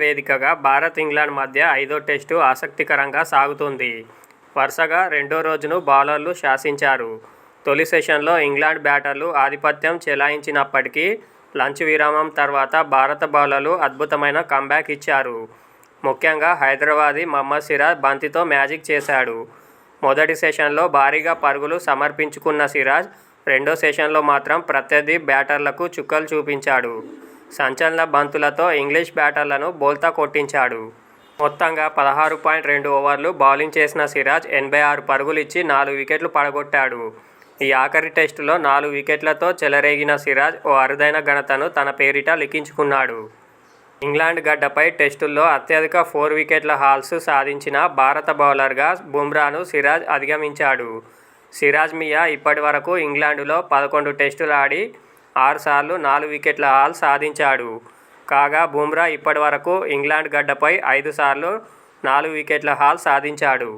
వేదికగా భారత్ ఇంగ్లాండ్ మధ్య ఐదో టెస్టు ఆసక్తికరంగా సాగుతుంది. వరుసగా రెండో రోజును బౌలర్లు శాసించారు. తొలి సెషన్లో ఇంగ్లాండ్ బ్యాటర్లు ఆధిపత్యం చెలాయించినప్పటికీ లంచ్ విరామం తర్వాత భారత బౌలర్లు అద్భుతమైన కంబ్యాక్ ఇచ్చారు. ముఖ్యంగా హైదరాబాదీ మహమ్మద్ సిరాజ్ బంతితో మ్యాజిక్ చేశాడు. మొదటి సెషన్లో భారీగా పరుగులు సమర్పించుకున్న సిరాజ్ రెండో సెషన్లో మాత్రం ప్రత్యర్థి బ్యాటర్లకు చుక్కలు చూపించాడు. సంచలన బంతులతో ఇంగ్లీష్ బ్యాటర్లను బోల్తా కొట్టించాడు. మొత్తంగా పదహారు పాయింట్ రెండు ఓవర్లు బౌలింగ్ చేసిన సిరాజ్ ఎనభై ఆరు పరుగులు ఇచ్చి నాలుగు వికెట్లు పడగొట్టాడు. ఈ ఆఖరి టెస్టులో నాలుగు వికెట్లతో చెలరేగిన సిరాజ్ ఓ అరుదైన ఘనతను తన పేరిట లిఖించుకున్నాడు. ఇంగ్లాండ్ గడ్డపై టెస్టుల్లో అత్యధిక ఫోర్ వికెట్ల హాల్స్ సాధించిన భారత బౌలర్గా బుమ్రాను సిరాజ్ అధిగమించాడు. సిరాజ్ మియా ఇప్పటి వరకు ఇంగ్లాండులో పదకొండు టెస్టులు ఆడి ఆరుసార్లు నాలుగు వికెట్ల హాల్ సాధించాడు. కాగా బుమ్రా ఇప్పటి వరకు ఇంగ్లాండ్ గడ్డపై ఐదు సార్లు నాలుగు వికెట్ల హాల్ సాధించాడు.